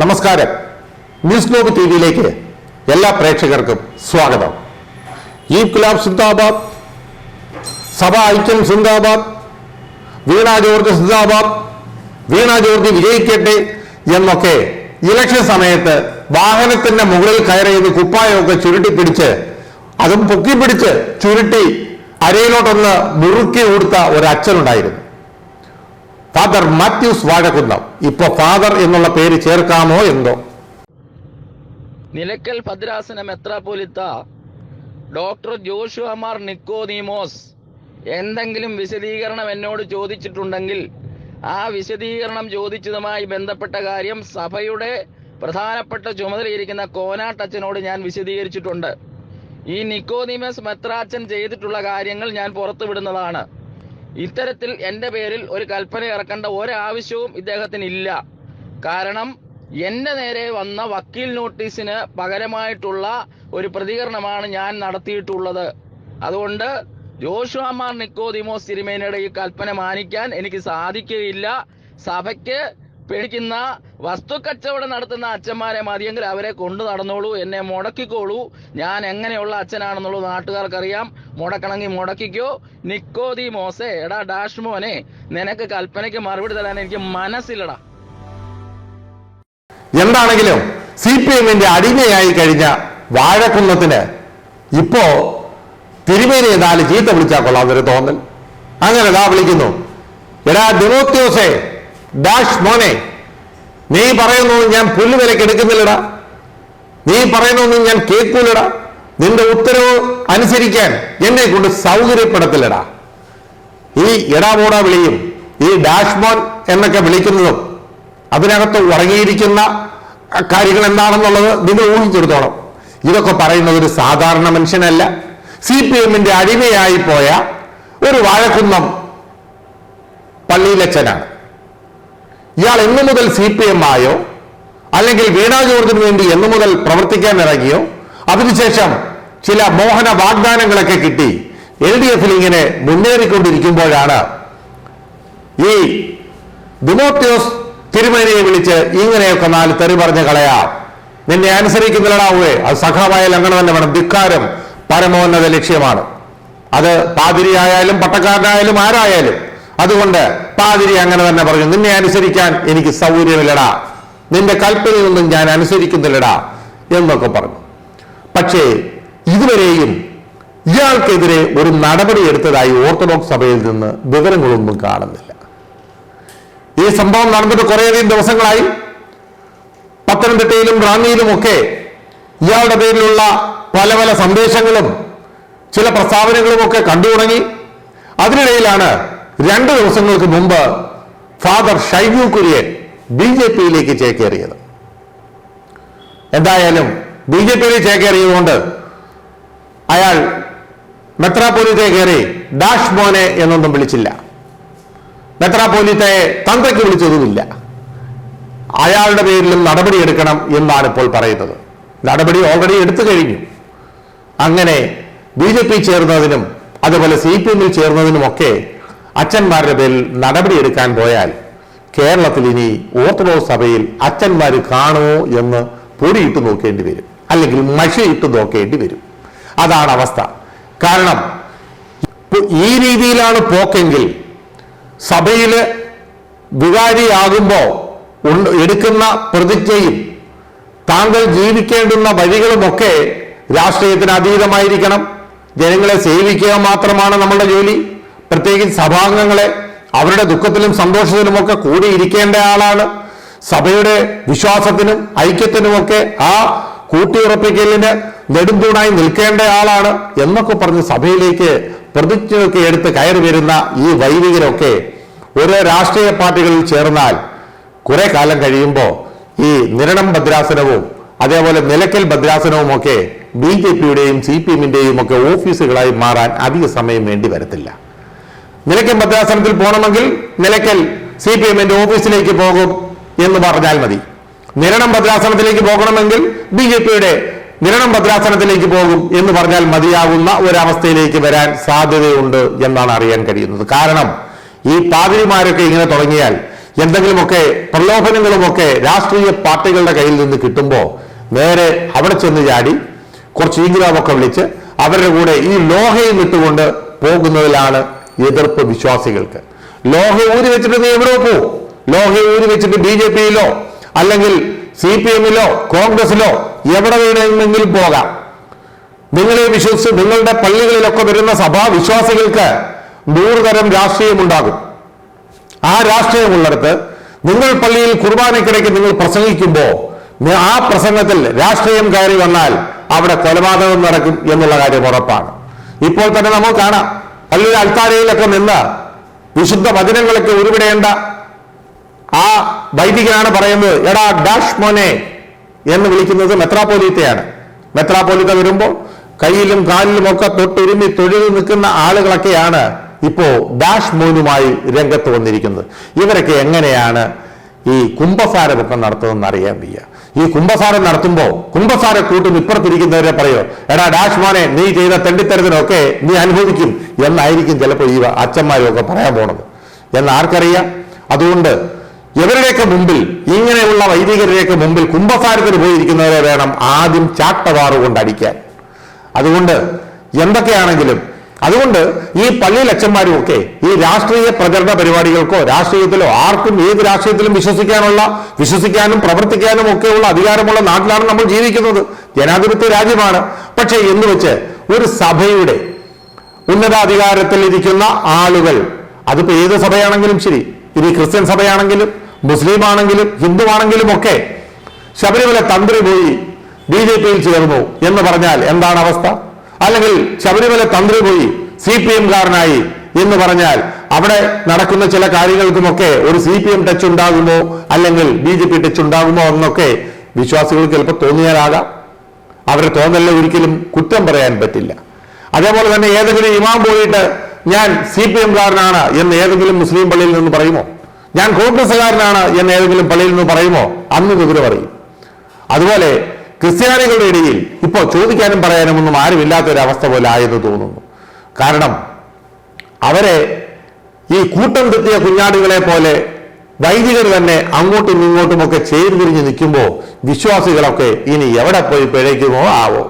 നമസ്കാരം. News globe T വിയിലേക്ക് എല്ലാ പ്രേക്ഷകർക്കും സ്വാഗതം. ഈ ഗുലാബ് സിന്ദാബാദ് സഭ ഐക്യം സിന്ദാബാദ് വീണ ജോർജ് സിന്ദാബാദ് വീണ ജോർജ് വിജയിക്കട്ടെ എന്നൊക്കെ ഇലക്ഷൻ സമയത്ത് വാഹനത്തിന്റെ മുകളിൽ കയറിയത് കുപ്പായമൊക്കെ ചുരുട്ടിപ്പിടിച്ച് അതും പൊക്കിപ്പിടിച്ച് ചുരുട്ടി അരയിലോട്ടൊന്ന് മുറുക്കി കൊടുത്ത ഒരു അച്ഛനുണ്ടായിരുന്നു. ഫാദർ മാത്യൂസ് വാഴകുന്നം ഇപ്പോ ഫാദർ എന്നുള്ള പേര് ചേർക്കാമോ എന്തോ? നിലക്കൽ ഭദ്രാസന മെത്രാപോലിത്ത ഡോക്ടർ ജോഷുഅമാർ നിക്കോദീമോസ്. എന്തെങ്കിലും വിശദീകരണം എന്നോട് ചോദിച്ചിട്ടുണ്ടെങ്കിൽ ആ വിശദീകരണം ചോദിച്ചതുമായി ബന്ധപ്പെട്ട കാര്യം സഭയുടെ പ്രധാനപ്പെട്ട ചുമതലയിരിക്കുന്ന കോനാട്ടച്ചനോട് ഞാൻ വിശദീകരിച്ചിട്ടുണ്ട്. ഈ നിക്കോദീമസ് മെത്രാച്ചൻ ചെയ്തിട്ടുള്ള കാര്യങ്ങൾ ഞാൻ പുറത്തുവിടുന്നതാണ്. ഇത്തരത്തിൽ എന്റെ പേരിൽ ഒരു കൽപ്പന ഇറക്കേണ്ട ഒരാവശ്യവും ഇദ്ദേഹത്തിന് ഇല്ല കാരണം എന്റെ നേരെ വന്ന വക്കീൽ നോട്ടീസിന് പകരമായിട്ടുള്ള ഒരു പ്രതികരണമാണ് ഞാൻ നടത്തിയിട്ടുള്ളത്. അതുകൊണ്ട് ജോഷുമാർ നിക്കോദിമോസ് തിരുമേനയുടെ ഈ കൽപ്പന മാനിക്കാൻ എനിക്ക് സാധിക്കുകയില്ല. സഭയ്ക്ക് പേടിക്കുന്ന വസ്തുക്കച്ചവടം നടത്തുന്ന അച്ഛന്മാരെ മതിയെങ്കിൽ അവരെ കൊണ്ടു നടന്നോളൂ. എന്നെ മുടക്കിക്കോളൂ. ഞാൻ എങ്ങനെയുള്ള അച്ഛനാണെന്നുള്ളത് നാട്ടുകാർക്കറിയാം. മുടക്കണമെങ്കിൽ മുടക്കിക്കോ. നിക്കോതി മോസെ എടാ ഡാഷ് മോനെ നിനക്ക് കൽപ്പനയ്ക്ക് മറുപടി തരാൻ എനിക്ക് മനസ്സില്ലടാ. എന്താണെങ്കിലും സി പി എമ്മിന്റെ അടിമയായി കഴിഞ്ഞ വാഴക്കുന്നത്തിന് ഇപ്പോ തിരുമേനി നാല് ചീത്ത വിളിച്ചാൽ കൊള്ളാം എന്നൊരു തോന്നൽ. അങ്ങനെ ഇതാ വിളിക്കുന്നു. എടാ ദിനോത്യോസേ ഡാഷ് മോനെ നീ പറയുന്നു ഞാൻ പുല്ലുവിലക്ക് എടുക്കുന്നില്ലടാ. നീ പറയുന്നൊന്നും ഞാൻ കേൾക്കൂലടാ. നിന്റെ ഉത്തരവ് അനുസരിക്കാൻ എന്നെ കൊണ്ട് സൗകര്യപ്പെടത്തില്ലടാ. ഈ എടാമോടാ വിളിയും ഈ ഡാഷ് മോൻ എന്നൊക്കെ വിളിക്കുന്നതും അതിനകത്ത് ഉറങ്ങിയിരിക്കുന്ന കാര്യങ്ങൾ എന്താണെന്നുള്ളത് നിങ്ങൾ ഊഹിച്ചെടുത്തോളം. ഇതൊക്കെ പറയുന്നത് ഒരു സാധാരണ മനുഷ്യനല്ല. സി പി എമ്മിന്റെ അടിമയായി പോയ ഒരു വാഴക്കുന്നം പള്ളിയിലച്ചനാണ്. ഇയാൾ എന്നു മുതൽ സി പി എം ആയോ? അല്ലെങ്കിൽ വീണ ജോർജിന് വേണ്ടി എന്നു മുതൽ പ്രവർത്തിക്കാൻ ഇറങ്ങിയോ? അതിനുശേഷം ചില മോഹന വാഗ്ദാനങ്ങളൊക്കെ കിട്ടി. എൽ ഡി എഫിൽ ഇങ്ങനെ മുന്നേറിക്കൊണ്ടിരിക്കുമ്പോഴാണ് ഈ ദിമോത്യോസ് തിരുമേനിയെ വിളിച്ച് ഇങ്ങനെയൊക്കെ നാല് തെറി പറഞ്ഞ് കളയാം. നിന്നെ അനുസരിക്കുന്നില്ലടാവേ അത് സഖാവായാൽ അങ്ങനെ തന്നെ വേണം. ധിക്കാരം പരമോന്നത ലക്ഷ്യമാണ്. അത് പാതിരിയായാലും പട്ടക്കാരനായാലും ആരായാലും അതുകൊണ്ട് പാതിരി അങ്ങനെ തന്നെ പറഞ്ഞു നിന്നെ അനുസരിക്കാൻ എനിക്ക് സൗകര്യമില്ലടാ. നിന്റെ കൽപ്പനയൊന്നും ഞാൻ അനുസരിക്കുന്നില്ലടാ എന്നൊക്കെ പറഞ്ഞു. പക്ഷേ ഇതുവരെയും ഇയാൾക്കെതിരെ ഒരു നടപടി എടുത്തതായി ഓർത്തഡോക്സ് സഭയിൽ നിന്ന് വിവരങ്ങളൊന്നും കാണുന്നില്ല. ഈ സംഭവം നടന്നിട്ട് കുറേയധികം ദിവസങ്ങളായി. പത്തനംതിട്ടയിലും റാന്നിയിലും ഒക്കെ ഇയാളുടെ പേരിലുള്ള പല പല സന്ദേശങ്ങളും ചില പ്രസ്താവനകളും ഒക്കെ കണ്ടു തുടങ്ങി അതിനിടയിലാണ് രണ്ട് ദിവസങ്ങൾക്ക് മുമ്പ് father Shaiju Kurian B J പിയിലേക്ക് ചേക്കേറിയത്. എന്തായാലും ബി ജെ പിയിൽ ചേക്കേറിയതുകൊണ്ട് അയാൾ മെത്രാപോലിത്തെ കയറി ഡാഷ് മോനെ എന്നൊന്നും വിളിച്ചില്ല. മെത്രാപോലിത്തെ തന്ത്രയ്ക്ക് വിളിച്ചതുമില്ല. അയാളുടെ പേരിലും നടപടി എടുക്കണം എന്നാണ് ഇപ്പോൾ പറയുന്നത്. നടപടി ഓൾറെഡി എടുത്തു കഴിഞ്ഞു. അങ്ങനെ ബി ജെ പി ചേർന്നതിനും അതുപോലെ സി പി എമ്മിൽ ചേർന്നതിനുമൊക്കെ അച്ഛന്മാരുടെ പേരിൽ നടപടി എടുക്കാൻ പോയാൽ കേരളത്തിൽ ഇനി ഓർത്തഡോക്സ് സഭയിൽ അച്ഛന്മാർ കാണുമോ എന്ന് പൊടിയിട്ട് നോക്കേണ്ടി വരും. അല്ലെങ്കിൽ മഷയിട്ട് നോക്കേണ്ടി വരും. അതാണ് അവസ്ഥ. കാരണം ഈ രീതിയിലാണ് പോക്കെങ്കിൽ സഭയിൽ വികാരിയാകുമ്പോ ഉണ്ട് എടുക്കുന്ന പ്രതിജ്ഞയും താങ്കൾ ജീവിക്കേണ്ടുന്ന വഴികളുമൊക്കെ രാഷ്ട്രീയത്തിന് അതീതമായിരിക്കണം. ജനങ്ങളെ സേവിക്കുക മാത്രമാണ് നമ്മളുടെ ജോലി. പ്രത്യേകിച്ച് സഭാംഗങ്ങളെ അവരുടെ ദുഃഖത്തിലും സന്തോഷത്തിലുമൊക്കെ കൂടിയിരിക്കേണ്ട ആളാണ്. സഭയുടെ വിശ്വാസത്തിനും ഐക്യത്തിനുമൊക്കെ ആ കൂട്ടിയുറപ്പിക്കലിന് നെടുന്തൂണായി നിൽക്കേണ്ട ആളാണ് എന്നൊക്കെ പറഞ്ഞ് സഭയിലേക്ക് പ്രതിജ്ഞയൊക്കെ എടുത്ത് കയറി വരുന്ന ഈ വൈദികരൊക്കെ ഓരോ രാഷ്ട്രീയ പാർട്ടികളിൽ ചേർന്നാൽ കുറെ കാലം കഴിയുമ്പോൾ ഈ നിരണം ഭദ്രാസനവും അതേപോലെ നിലയ്ക്കൽ ഭദ്രാസനവും ഒക്കെ ബി ജെ പിയുടെയും സി പി എമ്മിന്റെയും ഒക്കെ ഓഫീസുകളായി മാറാൻ അധിക സമയം വേണ്ടി വരത്തില്ല. നിലയ്ക്കൽ ഭദ്രാസനത്തിൽ പോകണമെങ്കിൽ നിലയ്ക്കൽ സി പി എമ്മിന്റെ ഓഫീസിലേക്ക് പോകും എന്ന് പറഞ്ഞാൽ മതി. നിരണം ഭദ്രാസനത്തിലേക്ക് പോകണമെങ്കിൽ ബി ജെ പിയുടെ നിരണം ഭദ്രാസനത്തിലേക്ക് പോകും എന്ന് പറഞ്ഞാൽ മതിയാകുന്ന ഒരവസ്ഥയിലേക്ക് വരാൻ സാധ്യതയുണ്ട് എന്നാണ് അറിയാൻ കഴിയുന്നത്. കാരണം ഈ പാതിരിമാരൊക്കെ ഇങ്ങനെ തുടങ്ങിയാൽ എന്തെങ്കിലുമൊക്കെ പ്രലോഭനങ്ങളുമൊക്കെ രാഷ്ട്രീയ പാർട്ടികളുടെ കയ്യിൽ നിന്ന് കിട്ടുമ്പോൾ നേരെ അവിടെ ചെന്ന് ചാടി കുറച്ച് ഈഗ്രാമൊക്കെ വിളിച്ച് അവരുടെ കൂടെ ഈ ലോഹയും ഇട്ടുകൊണ്ട് പോകുന്നതിലാണ് എതിർപ്പ് വിശ്വാസികൾക്ക്. ലോഹ ഊരി വെച്ചിട്ട് നീ എവിടെ പോവും. ലോഹ ഊരി വെച്ചിട്ട് ബി ജെ പിയിലോ അല്ലെങ്കിൽ സി പി എമ്മിലോ കോൺഗ്രസിലോ എവിടെ വേണമെങ്കിലും പോകാം. നിങ്ങളെ വിശ്വസിച്ച് നിങ്ങളുടെ പള്ളികളിലൊക്കെ വരുന്ന സഭാ വിശ്വാസികൾക്ക് നൂറുതരം രാഷ്ട്രീയമുണ്ടാകും. ആ രാഷ്ട്രീയമുള്ളിടത്ത് നിങ്ങൾ പള്ളിയിൽ കുർബാനയ്ക്കിടയ്ക്ക് നിങ്ങൾ പ്രസംഗിക്കുമ്പോൾ ആ പ്രസംഗത്തിൽ രാഷ്ട്രീയം കയറി വന്നാൽ അവിടെ കൊലപാതകം നടക്കും എന്നുള്ള കാര്യം ഉറപ്പാണ്. ഇപ്പോൾ തന്നെ നമുക്ക് കാണാം. പള്ളിയുടെ അൽത്താരയിലൊക്കെ നിന്ന് വിശുദ്ധ വചനങ്ങളൊക്കെ ഉരുവിടേണ്ട ആ വൈദികനാണ് പറയുന്നത് എടാ ഡാഷ് മോനെ എന്ന് വിളിക്കുന്നത് മെത്രാപോലീത്തയാണ് മെത്രാപോലീത്ത വരുമ്പോൾ കയ്യിലും കാലിലും ഒക്കെ തൊട്ടുരുമി തൊഴിൽ നിൽക്കുന്ന ആളുകളൊക്കെയാണ് ഇപ്പോ ഡാഷ് മോനുമായി രംഗത്ത് വന്നിരിക്കുന്നത്. ഇവരൊക്കെ എങ്ങനെയാണ് ഈ കുംഭസാരമൊക്കെ നടത്തുന്നതെന്ന് അറിയാൻ വയ്യ. ഈ കുംഭസാരം നടത്തുമ്പോൾ കുംഭസാര കൂട്ടും ഇപ്പുറത്തിരിക്കുന്നവരെ പറയോ എടാ ഡാഷ് മോനെ നീ ചെയ്ത തെണ്ടിത്തരത്തിനൊക്കെ നീ അനുഭവിക്കും എന്നായിരിക്കും ചിലപ്പോൾ ഈ അച്ഛന്മാരും ഒക്കെ പറയാൻ പോണത്. എന്ന് ആർക്കറിയാം? അതുകൊണ്ട് ഇവരുടെയൊക്കെ മുമ്പിൽ ഇങ്ങനെയുള്ള വൈദികരുടെയൊക്കെ മുമ്പിൽ കുംഭസാരത്തിന് പോയിരിക്കുന്നവരെ വേണം ആദ്യം ചാട്ടവാറുകൊണ്ട് അടിക്കാൻ. അതുകൊണ്ട് എന്തൊക്കെയാണെങ്കിലും അതുകൊണ്ട് ഈ പള്ളിയിൽ അച്ഛന്മാരും ഒക്കെ ഈ രാഷ്ട്രീയ പ്രചരണ പരിപാടികൾക്കോ രാഷ്ട്രീയത്തിലോ ആർക്കും ഏത് രാഷ്ട്രീയത്തിലും വിശ്വസിക്കാനുള്ള വിശ്വസിക്കാനും പ്രവർത്തിക്കാനും ഒക്കെയുള്ള അധികാരമുള്ള നാട്ടിലാണ് നമ്മൾ ജീവിക്കുന്നത്. ജനാധിപത്യ രാജ്യമാണ്. പക്ഷേ എന്ന് വെച്ച് ഒരു സഭയുടെ ഉന്നതാധികാരത്തിൽ ഇരിക്കുന്ന ആളുകൾ അതിപ്പോ ഏത് സഭയാണെങ്കിലും ശരി ഇനി ക്രിസ്ത്യൻ സഭയാണെങ്കിലും മുസ്ലിം ആണെങ്കിലും ഹിന്ദു ആണെങ്കിലും ഒക്കെ ശബരിമല തന്ത്രി പോയി ബി ജെ പിയിൽ ചേർന്നു എന്ന് പറഞ്ഞാൽ എന്താണ് അവസ്ഥ? അല്ലെങ്കിൽ ശബരിമല തന്ത്രി പോയി സി പി എംകാരനായി എന്ന് പറഞ്ഞാൽ അവിടെ നടക്കുന്ന ചില കാര്യങ്ങൾക്കുമൊക്കെ ഒരു സി പി എം ടച്ച് ഉണ്ടാകുമോ? അല്ലെങ്കിൽ ബി ജെ പി ടച്ച് ഉണ്ടാകുമോ എന്നൊക്കെ വിശ്വാസികൾക്ക് ചിലപ്പോൾ തോന്നിയാലാകാം. അവരുടെ തോന്നല്ല ഒരിക്കലും കുറ്റം പറയാൻ പറ്റില്ല. അതേപോലെ തന്നെ ഏതെങ്കിലും ഇമാം പോയിട്ട് ഞാൻ സി പി എംകാരനാണ് എന്ന് ഏതെങ്കിലും മുസ്ലിം പള്ളിയിൽ നിന്ന് പറയുമോ? ഞാൻ കോൺഗ്രസ്സുകാരനാണ് എന്ന് ഏതെങ്കിലും പള്ളിയിൽ നിന്ന് പറയുമോ? അന്ന് വിവരം പറയും. അതുപോലെ ക്രിസ്ത്യാനികളുടെ ഇടയിൽ ഇപ്പോൾ ചോദിക്കാനും പറയാനും ഒന്നും അവസ്ഥ പോലെ ആയെന്ന് തോന്നുന്നു. കാരണം അവരെ ഈ കൂട്ടം തെറ്റിയ കുഞ്ഞാടുകളെ പോലെ വൈദികർ തന്നെ അങ്ങോട്ടും ഇങ്ങോട്ടുമൊക്കെ ചേരിതിരിഞ്ഞ് നിൽക്കുമ്പോൾ വിശ്വാസികളൊക്കെ ഇനി എവിടെ പോയി പിഴയ്ക്കുമോ ആവോ?